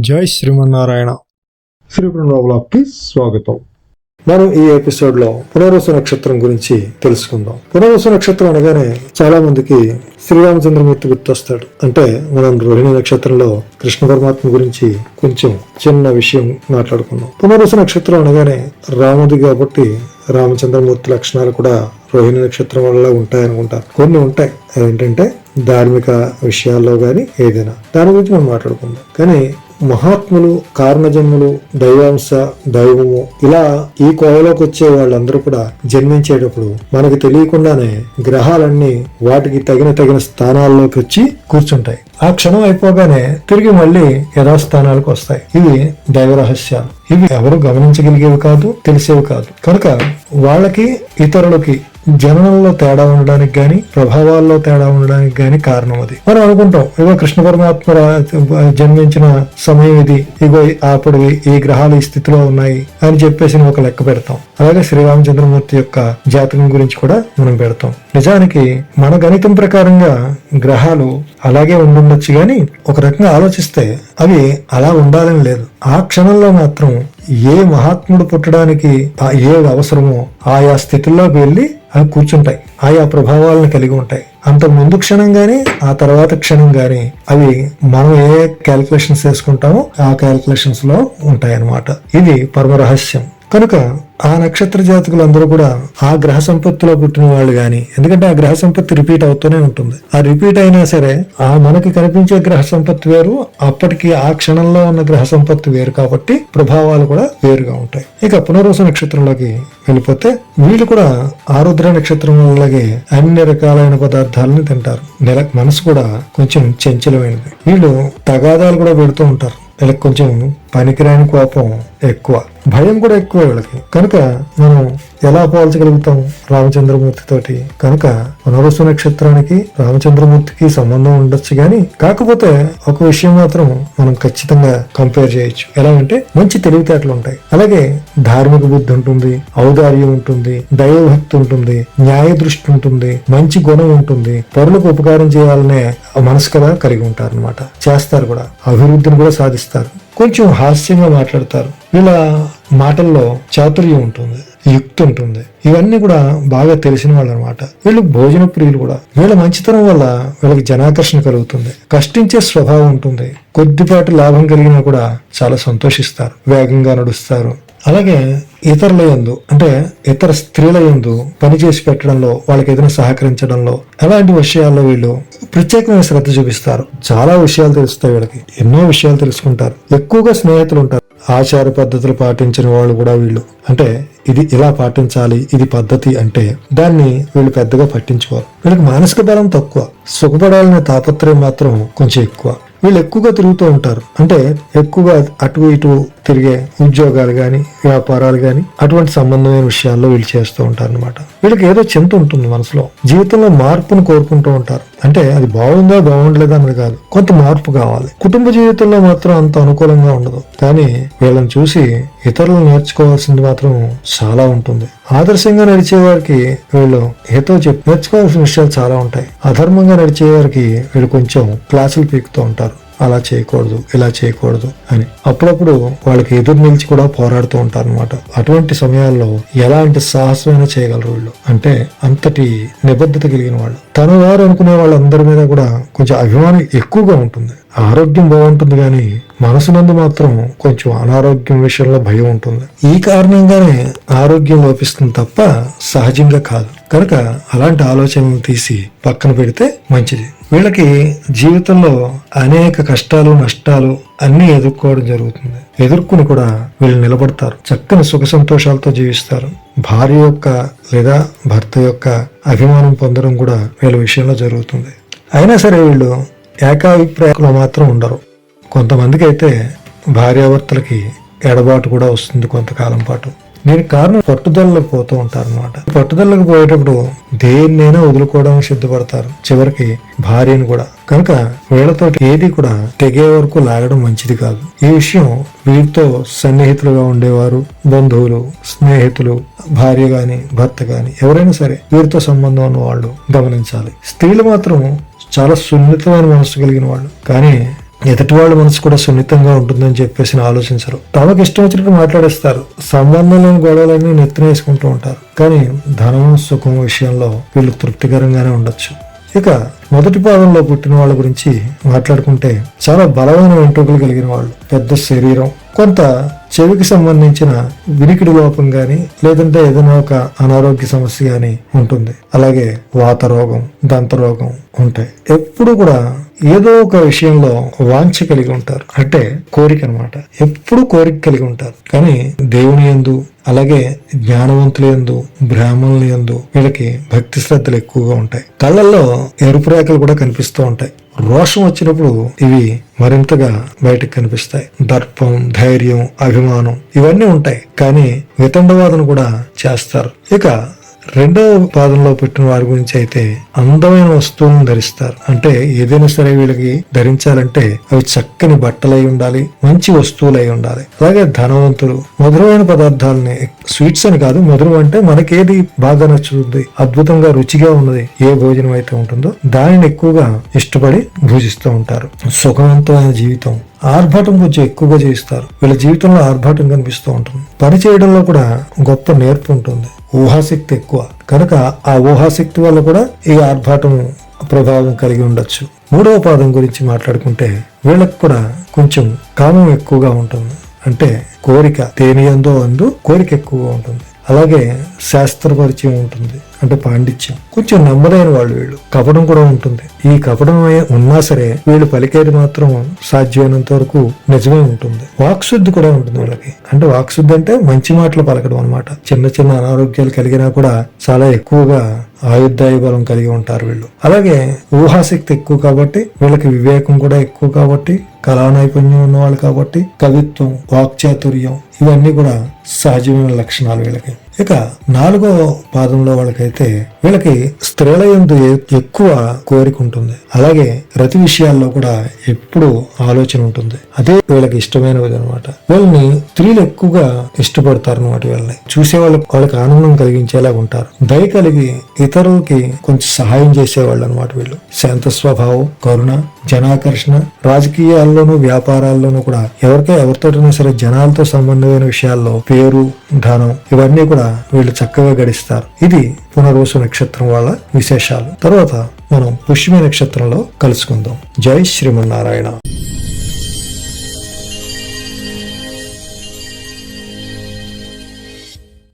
జై శ్రీమన్నారాయణ. శ్రీ బ్లాగ్కి స్వాగతం. మనం ఈ ఎపిసోడ్లో పునర్వసు నక్షత్రం గురించి తెలుసుకుందాం. పునర్వసు నక్షత్రం అనగానే చాలా మందికి శ్రీరామచంద్రమూర్తి గుర్తొస్తాడు. అంటే మనం రోహిణి నక్షత్రంలో కృష్ణ పరమాత్మ గురించి కొంచెం చిన్న విషయం మాట్లాడుకుందాం. పునర్వసు నక్షత్రం అనగానే రాముది కాబట్టి రామచంద్రమూర్తి లక్షణాలు కూడా రోహిణి నక్షత్రం వల్ల ఉంటాయనుకుంటారు. కొన్ని ఉంటాయి. ఏంటంటే ధార్మిక విషయాల్లో కానీ ఏదైనా. దాని గురించి మనం మాట్లాడుకుందాం. కానీ మహాత్ములు కారణజన్ములు దైవాంశ దైవము ఇలా ఈ కోవలోకి వచ్చే వాళ్ళందరూ కూడా జన్మించేటప్పుడు మనకు తెలియకుండానే గ్రహాలన్నీ వాటికి తగిన తగిన స్థానాల్లోకి వచ్చి కూర్చుంటాయి. ఆ క్షణం అయిపోగానే తిరిగి మళ్ళీ యథాస్థానాలకు వస్తాయి. ఇవి దైవ రహస్యాలు. ఇవి ఎవరు గమనించగలిగేవి కాదు తెలిసేవి కాదు. కనుక వాళ్ళకి ఇతరులకి జననంలో తేడా ఉండడానికి కానీ ప్రభావాల్లో తేడా ఉండడానికి కానీ కారణం అది. మనం అనుకుంటాం ఇగో కృష్ణ పరమాత్మ జన్మించిన సమయం ఇది. ఇగో అప్పుడు ఈ గ్రహాలు ఈ స్థితిలో ఉన్నాయి అని చెప్పేసి ఒక లెక్క పెడతాం. అలాగే శ్రీరామచంద్రమూర్తి యొక్క జాతకం గురించి కూడా మనం పెడతాం. నిజానికి మన గణితం ప్రకారంగా గ్రహాలు అలాగే ఉండుండొచ్చు కానీ ఒక రకంగా ఆలోచిస్తే అవి అలా ఉండాలని లేదు. ఆ క్షణంలో మాత్రం ఏ మహాత్ముడు పుట్టడానికి ఆ ఏ అవసరమో ఆయా స్థితుల్లోకి వెళ్ళి అవి కూర్చుంటాయి. ఆయా ప్రభావాలను కలిగి ఉంటాయి. అంత ముందు క్షణం గాని ఆ తర్వాత క్షణం గాని అవి మనం ఏ క్యాలిక్యులేషన్స్ వేసుకుంటామో ఆ క్యాల్కులేషన్స్లో ఉంటాయి అన్నమాట ఇది పరమ రహస్యం. కనుక ఆ నక్షత్ర జాతకులందరూ కూడా ఆ గ్రహ సంపత్తిలో పుట్టిన వాళ్ళు గాని ఎందుకంటే ఆ గ్రహ సంపత్తి రిపీట్ అవుతూనే ఉంటుంది. ఆ రిపీట్ అయినా సరే ఆ మనకి కనిపించే గ్రహ సంపత్తి వేరు అప్పటికి ఆ క్షణంలో ఉన్న గ్రహ సంపత్తి వేరు కాబట్టి ప్రభావాలు కూడా వేరుగా ఉంటాయి. ఇక పునర్వస నక్షత్రంలోకి వెళ్ళిపోతే వీళ్ళు కూడా ఆరుద్ర నక్షత్రం అలాగే అన్ని రకాలైన పదార్థాలని తింటారు. నెల మనసు కూడా కొంచెం చెంచలమైనది. వీళ్ళు తగాదాలు కూడా పెడుతూ ఉంటారు. వీళ్ళకి కొంచెం పనికిరాని కోపం ఎక్కువ భయం కూడా ఎక్కువ వీళ్ళకి. కనుక మనం ఎలా పోల్చగలుగుతాం రామచంద్రమూర్తి తోటి కనుక పునరుసు నక్షత్రానికి రామచంద్రమూర్తికి సంబంధం ఉండొచ్చు గాని కాకపోతే ఒక విషయం మాత్రం మనం ఖచ్చితంగా కంపేర్ చేయొచ్చు. ఎలా అంటే మంచి తెలివితేటలు ఉంటాయి. అలాగే ధార్మిక బుద్ధి ఉంటుంది ఔదార్యం ఉంటుంది దైవభక్తి ఉంటుంది న్యాయ దృష్టి ఉంటుంది మంచి గుణం ఉంటుంది పరులకు ఉపకారం చేయాలనే మనసు కదా కలిగి ఉంటారు అనమాట చేస్తారు కూడా అభివృద్ధిని కూడా సాధిస్తారు. కొంచెం హాస్యంగా మాట్లాడతారు. వీళ్ళ మాటల్లో చాతుర్యం ఉంటుంది యుక్తి ఉంటుంది. ఇవన్నీ కూడా బాగా తెలిసిన వాళ్ళు అనమాట వీళ్ళు భోజన ప్రియులు కూడా. వీళ్ళ మంచితనం వల్ల వీళ్ళకి జనాకర్షణ కలుగుతుంది. కష్టించే స్వభావం ఉంటుంది. కొద్దిపాటి లాభం కలిగినా కూడా చాలా సంతోషిస్తారు. వేగంగా నడుస్తారు. అలాగే ఇతరుల యందు అంటే ఇతర స్త్రీల యందు పని చేసి పెట్టడంలో వాళ్ళకి ఏదైనా సహకరించడంలో అలాంటి విషయాల్లో వీళ్ళు ప్రత్యేకమైన శ్రద్ధ చూపిస్తారు? చాలా విషయాలు తెలుస్తాయి వీళ్ళకి. ఎన్నో విషయాలు తెలుసుకుంటారు. ఎక్కువగా స్నేహితులు ఉంటారు. ఆచార పద్ధతులు పాటించిన వాళ్ళు కూడా వీళ్ళు. అంటే ఇది ఇలా పాటించాలి ఇది పద్ధతి అంటే దాన్ని వీళ్ళు పెద్దగా పట్టించుకోరు. వీళ్ళకి మానసిక బలం తక్కువ. సుఖపడాలనే తాపత్రయం మాత్రం కొంచెం ఎక్కువ. వీళ్ళు ఎక్కువగా తిరుగుతూ ఉంటారు. అంటే ఎక్కువగా అటు ఇటు తిరిగే ఉద్యోగాలు కానీ వ్యాపారాలు కానీ అటువంటి సంబంధమైన విషయాల్లో వీళ్ళు చేస్తూ ఉంటారు అనమాట వీళ్ళకి ఏదో చింత ఉంటుంది మనసులో. జీవితంలో మార్పును కోరుకుంటూ ఉంటారు. అంటే అది బాగుందా బాగుండలేదా అని కాదు. కొంత మార్పు కావాలి. కుటుంబ జీవితంలో మాత్రం అంత అనుకూలంగా ఉండదు. కానీ వీళ్ళని చూసి ఇతరులు నేర్చుకోవాల్సింది మాత్రం చాలా ఉంటుంది. ఆదర్శంగా నడిచే వారికి వీళ్ళు ఏతో చెప్పి నేర్చుకోవాల్సిన విషయాలు చాలా ఉంటాయి. అధర్మంగా నడిచే వారికి వీళ్ళు కొంచెం క్లాసులు పీకుతూ ఉంటారు. అలా చేయకూడదు ఇలా చేయకూడదు అని. అప్పుడప్పుడు వాళ్ళకి ఎదురు నిలిచి కూడా పోరాడుతూ ఉంటారు అనమాట అటువంటి సమయాల్లో ఎలాంటి సాహసమైనా చేయగలరు వీళ్ళు? అంటే అంతటి నిబద్ధత కలిగిన వాళ్ళు. తన వారు అనుకునే వాళ్ళందరి మీద కూడా కొంచెం అభిమానం ఎక్కువగా ఉంటుంది. ఆరోగ్యం బాగుంటుంది కానీ మనసునందు మాత్రం కొంచెం అనారోగ్యం విషయంలో భయం ఉంటుంది. ఈ కారణంగానే ఆరోగ్యం లోపిస్తుంది తప్ప సహజంగా కాదు. కనుక అలాంటి ఆలోచనలు తీసి పక్కన పెడితే మంచిది. వీళ్ళకి జీవితంలో అనేక కష్టాలు నష్టాలు అన్నీ ఎదుర్కోవడం జరుగుతుంది. ఎదుర్కొని కూడా వీళ్ళు నిలబడతారు. చక్కని సుఖ సంతోషాలతో జీవిస్తారు. భార్య యొక్క లేదా భర్త యొక్క అభిమానం పొందడం కూడా వీళ్ళ విషయంలో జరుగుతుంది. అయినా సరే వీళ్ళు ఏకాభిప్రాయంలో మాత్రం ఉండరు. కొంతమందికి అయితే భార్యాభర్తలకి ఎడబాటు కూడా వస్తుంది కొంతకాలం పాటు. దీనికి కారణం పట్టుదలకు పోతూ ఉంటారు అనమాట పట్టుదలకు పోయేటప్పుడు దేన్నైనా వదులుకోవడం సిద్ధపడతారు. చివరికి భార్యను కూడా. కనుక వీళ్ళతో ఏది కూడా తెగే వరకు లాగడం మంచిది కాదు. ఈ విషయం వీరితో సన్నిహితులుగా ఉండేవారు బంధువులు స్నేహితులు భార్య గాని భర్త గాని ఎవరైనా సరే వీరితో సంబంధం ఉన్న వాళ్ళు గమనించాలి. స్త్రీలు మాత్రం చాలా సున్నితమైన మనసు కలిగిన వాళ్ళు. కానీ ఎదుటి వాళ్ళ మనసు కూడా సున్నితంగా ఉంటుందని చెప్పేసి ఆలోచించరు. తమకు ఇష్టం వచ్చినట్టు మాట్లాడేస్తారు. సంబంధంలోని గొడవలన్నీ నెత్తిన వేసుకుంటూ ఉంటారు. కానీ ధనం సుఖం విషయంలో వీళ్ళు తృప్తికరంగానే ఉండొచ్చు. ఇక మొదటి పాదంలో పుట్టిన వాళ్ళ గురించి మాట్లాడుకుంటే చాలా బలమైన వెంట్రుకలు కలిగిన వాళ్ళు పెద్ద శరీరం కొంత చెవికి సంబంధించిన వినికిడి లోపం గాని లేదంటే ఏదైనా ఒక అనారోగ్య సమస్య గాని ఉంటుంది. అలాగే వాత రోగం దంత రోగం ఉంటాయి. ఎప్పుడు కూడా ఏదో ఒక విషయంలో వాంఛ కలిగి ఉంటారు. అంటే కోరిక అన్నమాట. ఎప్పుడు కోరిక కలిగి ఉంటారు. కానీ దేవుని యందు అలాగే జ్ఞానవంతుల యందు బ్రాహ్మణుల యందు వీళ్ళకి భక్తి శ్రద్ధలు ఎక్కువగా ఉంటాయి. కళ్ళల్లో ఎరుపు రేఖలు కూడా కనిపిస్తూ ఉంటాయి. రోషం వచ్చినప్పుడు ఇవి మరింతగా బయటకు కనిపిస్తాయి. దర్పం ధైర్యం అభిమానం ఇవన్నీ ఉంటాయి. కానీ వితండవాదన కూడా చేస్తారు. ఇక రెండవ పాదంలో పెట్టిన వారి గురించి అయితే అందమైన వస్తువులను ధరిస్తారు. అంటే ఏదైనా సరే వీళ్ళకి ధరించాలంటే అవి చక్కని బట్టలై ఉండాలి మంచి వస్తువులై ఉండాలి. అలాగే ధనవంతులు మధురమైన పదార్థాలని స్వీట్స్ అని కాదు మధురం అంటే మనకేది బాగా నచ్చుతుంది అద్భుతంగా రుచిగా ఉన్నది ఏ భోజనం అయితే ఉంటుందో దానిని ఎక్కువగా ఇష్టపడి భుజిస్తూ ఉంటారు. సుఖవంతమైన జీవితం. ఆర్భాటం కొంచెం ఎక్కువగా చేయిస్తారు. వీళ్ళ జీవితంలో ఆర్భాటం కనిపిస్తూ ఉంటుంది. పని చేయడంలో కూడా గొప్ప నేర్పు ఉంటుంది. ఊహాశక్తి ఎక్కువ. కనుక ఆ ఊహాశక్తి వల్ల కూడా ఈ ఆర్భాటం ప్రభావం కలిగి ఉండొచ్చు. మూడవ పాదం గురించి మాట్లాడుకుంటే వీళ్ళకి కూడా కొంచెం కామం ఎక్కువగా ఉంటుంది. అంటే కోరిక దేనియందో అందు కోరిక ఎక్కువగా ఉంటుంది. అలాగే శాస్త్ర పరిచయం ఉంటుంది అంటే పాండిత్యం. కొంచెం నమ్మలేని వాళ్ళు వీళ్ళు. కపడం కూడా ఉంటుంది. ఈ కపడం ఉన్నా సరే వీళ్ళు పలికేది మాత్రం సాధ్యమైనంత వరకు నిజమే ఉంటుంది. వాక్శుద్ధి కూడా ఉంటుంది వీళ్ళకి. అంటే వాక్శుద్ధి అంటే మంచి మాటలు పలకడం అనమాట చిన్న చిన్న అనారోగ్యాలు కలిగినా కూడా చాలా ఎక్కువగా ఆయుర్దాయ బలం కలిగి ఉంటారు వీళ్ళు. అలాగే ఊహాశక్తి ఎక్కువ కాబట్టి వీళ్ళకి వివేకం కూడా ఎక్కువ కాబట్టి కళా నైపుణ్యం ఉన్నవాళ్ళు కాబట్టి కవిత్వం వాక్చాతుర్యం ఇవన్నీ కూడా సహజమైన లక్షణాలు వీళ్ళకి. ఇక నాలుగో పాదంలో వాళ్ళకైతే వీళ్ళకి స్త్రీల ఎందు ఎక్కువ కోరిక ఉంటుంది. అలాగే రతి విషయాల్లో కూడా ఎప్పుడు ఆలోచన ఉంటుంది. అదే వీళ్ళకి ఇష్టమైనది అనమాట వీళ్ళని స్త్రీలు ఎక్కువగా ఇష్టపడతారు అనమాట వీళ్ళని. చూసే వాళ్ళకి వాళ్ళకి ఆనందం కలిగించేలా ఉంటారు. దయ కలిగి ఇతరులకి కొంచెం సహాయం చేసేవాళ్ళు అనమాట వీళ్ళు. శాంత స్వభావం కరుణ జనాకర్షణ రాజకీయాల్లోనూ వ్యాపారాల్లోనూ కూడా ఎవరికో ఎవరితోటైనా సరే జనాలతో సంబంధమైన విషయాల్లో పేరు ధనం ఇవన్నీ కూడా కూడా వీళ్ళు చక్కగా గడిస్తారు. ఇది పునర్వసు నక్షత్రం వాళ్ళ విశేషాలు. తర్వాత మనం పుష్యమి నక్షత్రంలో కలుసుకుందాం. జై శ్రీమన్నారాయణ.